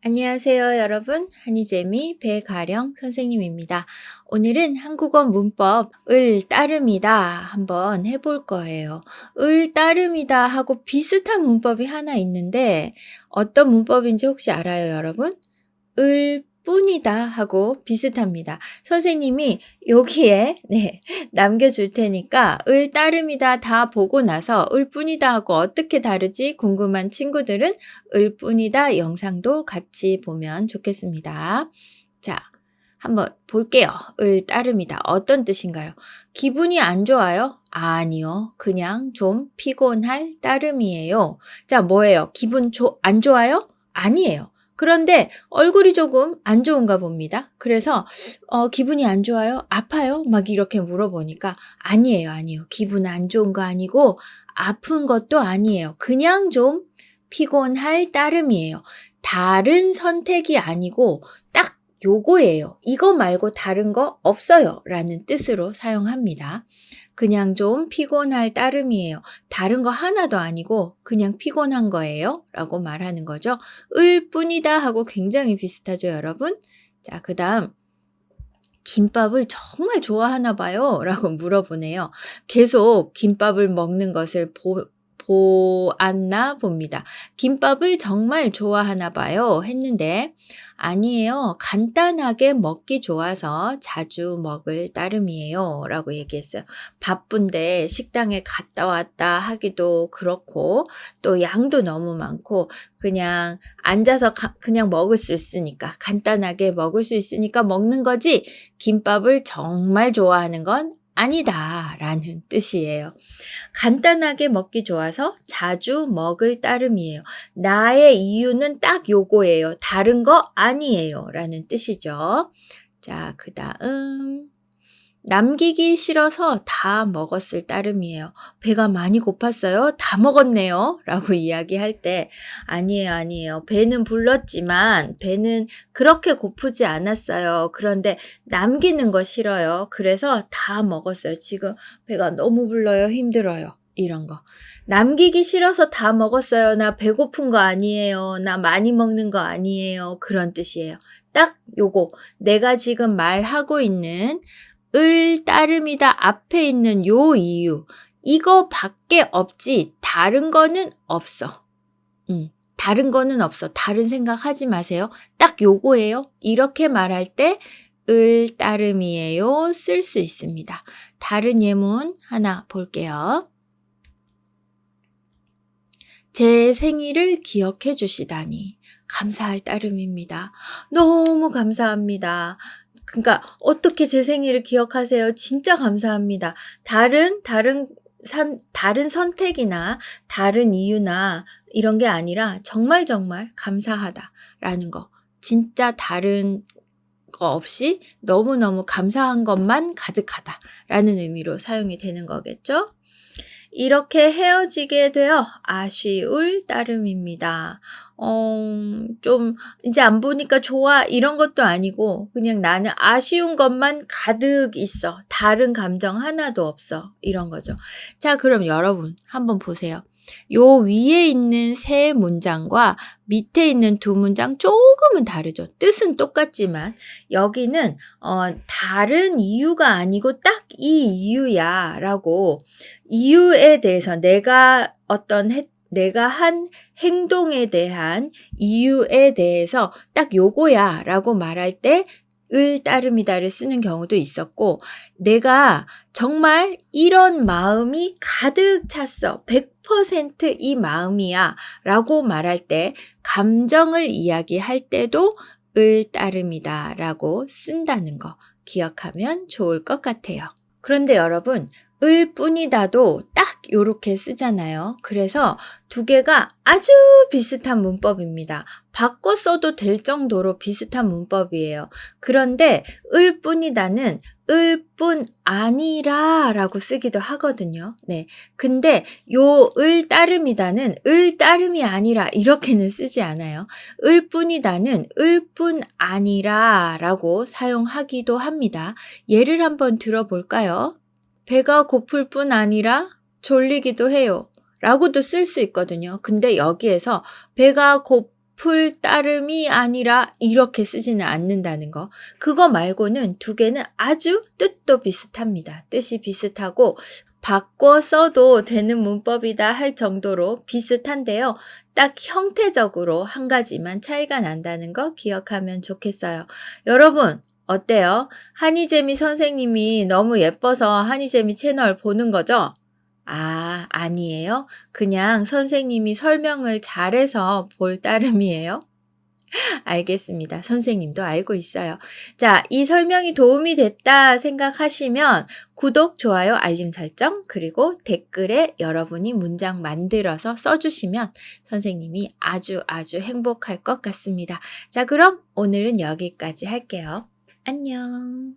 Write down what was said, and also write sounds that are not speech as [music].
안녕하세요, 여러분. 한이재미 배가령 선생님입니다. 오늘은 한국어 문법 을 따름이다 한번 해볼 거예요. 을 따름이다 하고 비슷한 문법이 하나 있는데 어떤 문법인지 혹시 알아요, 여러분? 을 뿐이다 하고 비슷합니다. 선생님이 여기에 네, 남겨줄 테니까 을 따름이다 다 보고 나서 을 뿐이다 하고 어떻게 다르지 궁금한 친구들은 을 뿐이다 영상도 같이 보면 좋겠습니다. 자, 한번 볼게요. 을 따름이다. 어떤 뜻인가요? 기분이 안 좋아요? 아니요. 그냥 좀 피곤할 따름이에요. 자, 뭐예요? 기분 조, 안 좋아요? 아니에요. 그런데 얼굴이 조금 안 좋은가 봅니다. 그래서 어, 기분이 안 좋아요? 아파요? 막 이렇게 물어보니까 아니에요, 아니에요. 기분 안 좋은 거 아니고 아픈 것도 아니에요. 그냥 좀 피곤할 따름이에요. 다른 선택이 아니고 딱 요거예요. 이거 말고 다른 거 없어요. 라는 뜻으로 사용합니다. 그냥 좀 피곤할 따름이에요. 다른 거 하나도 아니고 그냥 피곤한 거예요. 라고 말하는 거죠. 을 뿐이다 하고 굉장히 비슷하죠, 여러분? 자, 그 다음. 김밥을 정말 좋아하나 봐요. 라고 물어보네요. 계속 김밥을 먹는 것을 보, 보았나 봅니다. 김밥을 정말 좋아하나 봐요. 했는데, 아니에요. 간단하게 먹기 좋아서 자주 먹을 따름이에요. 라고 얘기했어요. 바쁜데 식당에 갔다 왔다 하기도 그렇고, 또 양도 너무 많고, 그냥 앉아서 가, 그냥 먹을 수 있으니까, 간단하게 먹을 수 있으니까 먹는 거지, 김밥을 정말 좋아하는 건 아니다 라는 뜻이에요. 간단하게 먹기 좋아서 자주 먹을 따름이에요. 나의 이유는 딱 요거예요. 다른 거 아니에요 라는 뜻이죠. 자, 그 다음. 남기기 싫어서 다 먹었을 따름이에요. 배가 많이 고팠어요? 다 먹었네요. 라고 이야기할 때, 아니에요, 아니에요. 배는 불렀지만, 배는 그렇게 고프지 않았어요. 그런데 남기는 거 싫어요. 그래서 다 먹었어요. 지금 배가 너무 불러요. 힘들어요. 이런 거. 남기기 싫어서 다 먹었어요. 나 배고픈 거 아니에요. 나 많이 먹는 거 아니에요. 그런 뜻이에요. 딱 요거. 내가 지금 말하고 있는 을 따름이다 앞에 있는 요 이유. 이거 밖에 없지. 다른 거는 없어. 음, 다른 거는 없어. 다른 생각 하지 마세요. 딱 요거예요. 이렇게 말할 때, 을 따름이에요. 쓸 수 있습니다. 다른 예문 하나 볼게요. 제 생일을 기억해 주시다니. 감사할 따름입니다. 너무 감사합니다. 그러니까 어떻게 제 생일을 기억하세요? 진짜 감사합니다. 다른 다른 산, 다른 선택이나 다른 이유나 이런 게 아니라 정말 정말 감사하다라는 거. 진짜 다른 거 없이 너무너무 감사한 것만 가득하다라는 의미로 사용이 되는 거겠죠? 이렇게 헤어지게 되어 아쉬울 따름입니다. 어, 좀, 이제 안 보니까 좋아, 이런 것도 아니고, 그냥 나는 아쉬운 것만 가득 있어. 다른 감정 하나도 없어. 이런 거죠. 자, 그럼 여러분, 한번 보세요. 요 위에 있는 세 문장과 밑에 있는 두 문장 조금은 다르죠. 뜻은 똑같지만 여기는 어, 다른 이유가 아니고 딱 이 이유야라고 이유에 대해서 내가 어떤 해, 내가 한 행동에 대한 이유에 대해서 딱 요거야 라고 말할 때 을 따름이다를 쓰는 경우도 있었고, 내가 정말 이런 마음이 가득 찼어. 100%이 마음이야. 라고 말할 때, 감정을 이야기할 때도 을 따름이다. 라고 쓴다는 거 기억하면 좋을 것 같아요. 그런데 여러분, 을 뿐이다도 딱 요렇게 쓰잖아요. 그래서 두 개가 아주 비슷한 문법입니다. 바꿔 써도 될 정도로 비슷한 문법이에요. 그런데 을 뿐이다는 을 뿐 아니라 라고 쓰기도 하거든요. 네. 근데 요 을 따름이다는 을 따름이 아니라 이렇게는 쓰지 않아요. 을 뿐이다는 을 뿐 아니라 라고 사용하기도 합니다. 예를 한번 들어볼까요? 배가 고플 뿐 아니라 졸리기도 해요. 라고도 쓸 수 있거든요. 근데 여기에서 배가 고, 앞을 따름이 아니라 이렇게 쓰지는 않는다는 거. 그거 말고는 두 개는 아주 뜻도 비슷합니다. 뜻이 비슷하고 바꿔 써도 되는 문법이다 할 정도로 비슷한데요. 딱 형태적으로 한 가지만 차이가 난다는 거 기억하면 좋겠어요. 여러분, 어때요? 한이재미 선생님이 너무 예뻐서 한이재미 채널 보는 거죠? 아, 아니에요? 그냥 선생님이 설명을 잘해서 볼 따름이에요? [laughs] 알겠습니다. 선생님도 알고 있어요. 자, 이 설명이 도움이 됐다 생각하시면 구독, 좋아요, 알림 설정, 그리고 댓글에 여러분이 문장 만들어서 써주시면 선생님이 아주 아주 행복할 것 같습니다. 자, 그럼 오늘은 여기까지 할게요. 안녕.